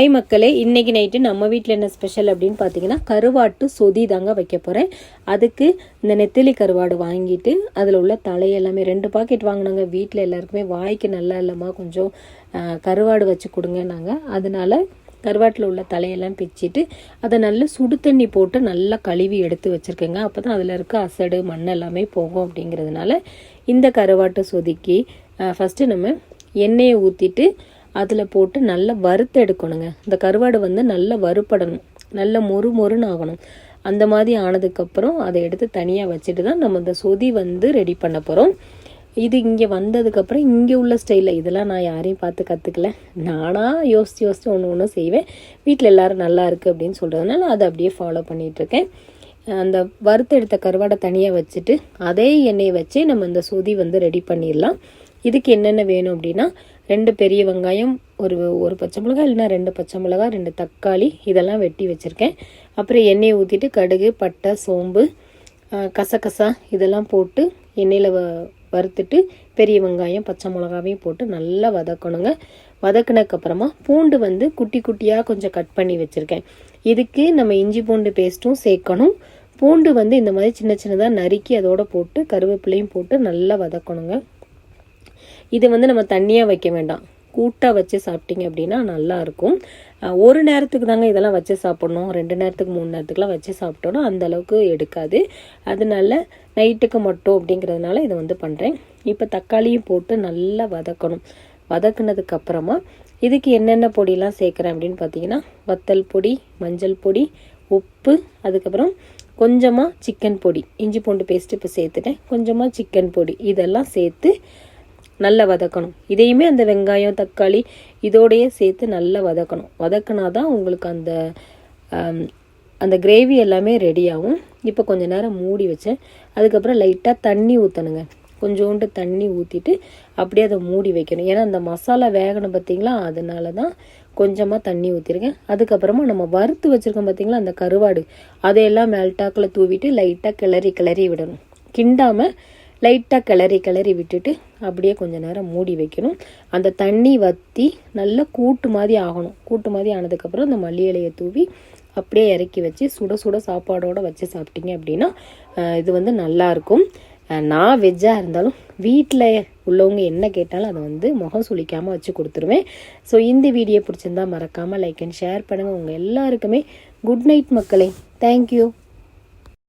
Hi மக்களே இன்றைக்கி night நம்ம வீட்டில் என்ன ஸ்பெஷல் அப்படின்னு பார்த்தீங்கன்னா கருவாட்டு சொதி தாங்க வைக்க போகிறேன் அதுக்கு இந்த நெத்திலி கருவாடு வாங்கிட்டு அதில் உள்ள தலையெல்லாமே ரெண்டு பாக்கெட் வாங்கினாங்க. வீட்டில் எல்லாருக்குமே வாய்க்கு நல்லா இல்லைம்மா கொஞ்சம் கருவாடு வச்சு கொடுங்கன்னாங்க. அதனால கருவாட்டில் உள்ள தலையெல்லாம் பிச்சிட்டு அதை நல்லா சுடு தண்ணி போட்டு நல்லா கழுவி எடுத்து வச்சுருக்கேங்க. அப்போ தான் அதில் இருக்க அசடு மண் எல்லாமே போகும் அப்படிங்கிறதுனால இந்த கருவாட்டு சொதுக்கி ஃபஸ்ட்டு நம்ம எண்ணெயை ஊற்றிட்டு அதில் போட்டு நல்லா வறுத்து எடுக்கணுங்க. இந்த கருவாடு வந்து நல்லா வறுப்படணும் நல்ல மொறு மொறுன்னு ஆகணும். அந்த மாதிரி ஆனதுக்கப்புறம் அதை எடுத்து தனியாக வச்சுட்டு தான் நம்ம இந்த சொதி வந்து ரெடி பண்ண போகிறோம் இது இங்கே வந்ததுக்கப்புறம் இங்கே உள்ள ஸ்டைலில் இதெல்லாம் நான் யாரையும் பார்த்து கற்றுக்கல நானாக யோசித்து யோசித்து ஒன்று ஒன்று செய்வேன். வீட்டில் எல்லாரும் நல்லா இருக்குது அப்படின்னு சொல்கிறதுனால அதை அப்படியே ஃபாலோ பண்ணிகிட்ருக்கேன் அந்த வறுத்தெடுத்த கருவாடை தனியாக வச்சுட்டு அதே எண்ணெயை வச்சே நம்ம இந்த சொதி வந்து ரெடி பண்ணிடலாம். இதுக்கு என்னென்ன வேணும் அப்படின்னா ரெண்டு பெரிய வெங்காயம் ஒரு ஒரு பச்சை மிளகாய் இல்லைன்னா ரெண்டு பச்சை மிளகாய் ரெண்டு தக்காளி இதெல்லாம் வெட்டி வச்சுருக்கேன். அப்புறம் எண்ணெயை ஊற்றிட்டு கடுகு பட்டை சோம்பு கசகசா இதெல்லாம் போட்டு எண்ணெயில் வ வறுத்துட்டு பெரிய வெங்காயம் பச்சை மிளகாவையும் போட்டு நல்லா வதக்கணுங்க. வதக்குனதுக்கப்புறமா பூண்டு வந்து குட்டி குட்டியாக கொஞ்சம் கட் பண்ணி வச்சுருக்கேன். இதுக்கு நம்ம இஞ்சி பூண்டு பேஸ்ட்டும் சேர்க்கணும். பூண்டு வந்து இந்த மாதிரி சின்ன சின்னதாக நறுக்கி அதோட போட்டு கருவேப்பிலையும் போட்டு நல்லா வதக்கணுங்க. இது வந்து நம்ம தண்ணியாக வைக்க வேண்டாம். கூட்டாக வச்சு சாப்பிட்டீங்க அப்படின்னா நல்லாயிருக்கும். ஒரு நேரத்துக்கு தாங்க இதெல்லாம் வச்சு சாப்பிடணும். ரெண்டு நேரத்துக்கு மூணு நேரத்துக்குலாம் வச்சு சாப்பிட்டோன்னா அந்த அளவுக்கு எடுக்காது. அதனால நைட்டுக்கு மட்டும் அப்படிங்கிறதுனால இதை வந்து பண்ணுறேன் இப்போ தக்காளியும் போட்டு நல்லா வதக்கணும். வதக்குனதுக்கு அப்புறமா இதுக்கு என்னென்ன பொடியெலாம் சேர்க்குறேன் அப்படின்னு பார்த்தீங்கன்னா வத்தல் பொடி மஞ்சள் பொடி உப்பு அதுக்கப்புறம் கொஞ்சமாக சிக்கன் பொடி. இஞ்சி பூண்டு பேஸ்ட்டு இப்போ சேர்த்துட்டேன். கொஞ்சமாக சிக்கன் பொடி. இதெல்லாம் சேர்த்து நல்லா வதக்கணும். இதையுமே அந்த வெங்காயம் தக்காளி இதோடையே சேர்த்து நல்லா வதக்கணும். வதக்கினா தான் உங்களுக்கு அந்த அந்த கிரேவி எல்லாமே ரெடியாகும் இப்போ கொஞ்ச நேரம் மூடி வச்சேன். அதுக்கப்புறம் லைட்டாக தண்ணி ஊற்றணுங்க கொஞ்சோண்டு தண்ணி ஊற்றிட்டு அப்படியே அதை மூடி வைக்கணும். ஏன்னா அந்த மசாலா வேகணும் பார்த்தீங்களா? அதனால தான் கொஞ்சமாக தண்ணி ஊற்றிருக்கேன் அதுக்கப்புறமா நம்ம வறுத்து வச்சுருக்கோம் பார்த்தீங்களா? அந்த கருவாடு. அதையெல்லாம் மேல்டாக்கில் தூவிட்டு லைட்டாக கிளறி கிளறி விடணும். கிண்டாமல் லைட்டாக கிளறி கிளறி விட்டுட்டு அப்படியே கொஞ்ச நேரம் மூடி வைக்கணும். அந்த தண்ணி வற்றி நல்லா கூட்டு மாதிரி ஆகணும். கூட்டு மாதிரி ஆனதுக்கப்புறம் அந்த மல்லி இலையை தூவி அப்படியே இறக்கி வச்சு சுட சுட சாப்பாடோடு வச்சு சாப்பிட்டீங்க அப்படின்னா இது வந்து நல்லாயிருக்கும் நான் வெஜ்ஜாக இருந்தாலும் வீட்டில் உள்ளவங்க என்ன கேட்டாலும் அதை வந்து முகம் சுளிக்காமல் வச்சு கொடுத்துருவேன். ஸோ இந்த வீடியோ பிடிச்சிருந்தா மறக்காமல் லைக் அண்ட் ஷேர் பண்ணுங்கள் உங்கள் எல்லாருக்குமே குட் நைட் மக்களே. தேங்க்யூ